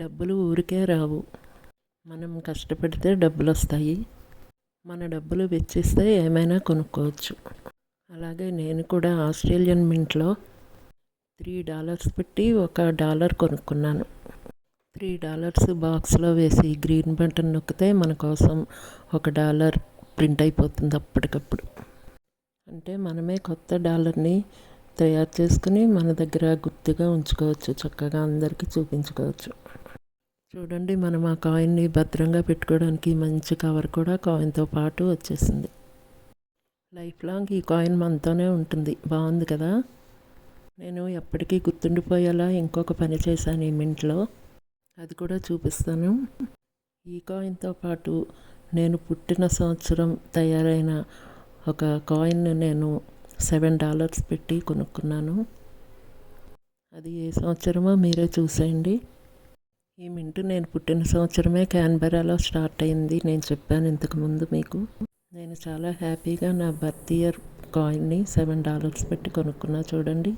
డబ్బులు ఊరికే రావు. మనం కష్టపడితే డబ్బులు వస్తాయి మన డబ్బులు వెచ్చిస్తే ఏమైనా కొనుక్కోవచ్చు. అలాగే నేను కూడా ఆస్ట్రేలియన్ మింట్లో త్రీ డాలర్స్ పెట్టి ఒక డాలర్ కొనుక్కున్నాను. త్రీ డాలర్స్ బాక్స్లో వేసి గ్రీన్ బటన్ నొక్కితే మన కోసం ఒక డాలర్ ప్రింట్ అయిపోతుంది అప్పటికప్పుడు. అంటే మనమే కొత్త డాలర్ని తయారు చేసుకుని మన దగ్గర గుర్తుగా ఉంచుకోవచ్చు. చక్కగా అందరికీ చూపించుకోవచ్చు. చూడండి మనం ఆ కాయిన్ని భద్రంగా పెట్టుకోవడానికి మంచి కవర్ కూడా కాయిన్తో పాటు వచ్చేసింది. లైఫ్ లాంగ్ ఈ కాయిన్ మనతోనే ఉంటుంది. బాగుంది కదా? నేను ఎప్పటికీ గుర్తుండిపోయేలా ఇంకొక పని చేశాను ఈ మింట్లో. అది కూడా చూపిస్తాను. ఈ కాయిన్తో పాటు నేను పుట్టిన సంవత్సరం తయారైన ఒక కాయిన్ నేను సెవెన్ డాలర్స్ పెట్టి కొనుక్కున్నాను. అది ఏ సంవత్సరమో మీరే చూసేయండి. ఈ నేను పుట్టిన సంవత్సరమే క్యాన్బెరాలో స్టార్ట్ అయింది. నేను చెప్పాను ఇంతకుముందు మీకు. నేను చాలా హ్యాపీగా నా బర్త్ ఇయర్ కాయిన్ని సెవెన్ డాలర్స్ పెట్టి కొనుక్కున్నా చూడండి.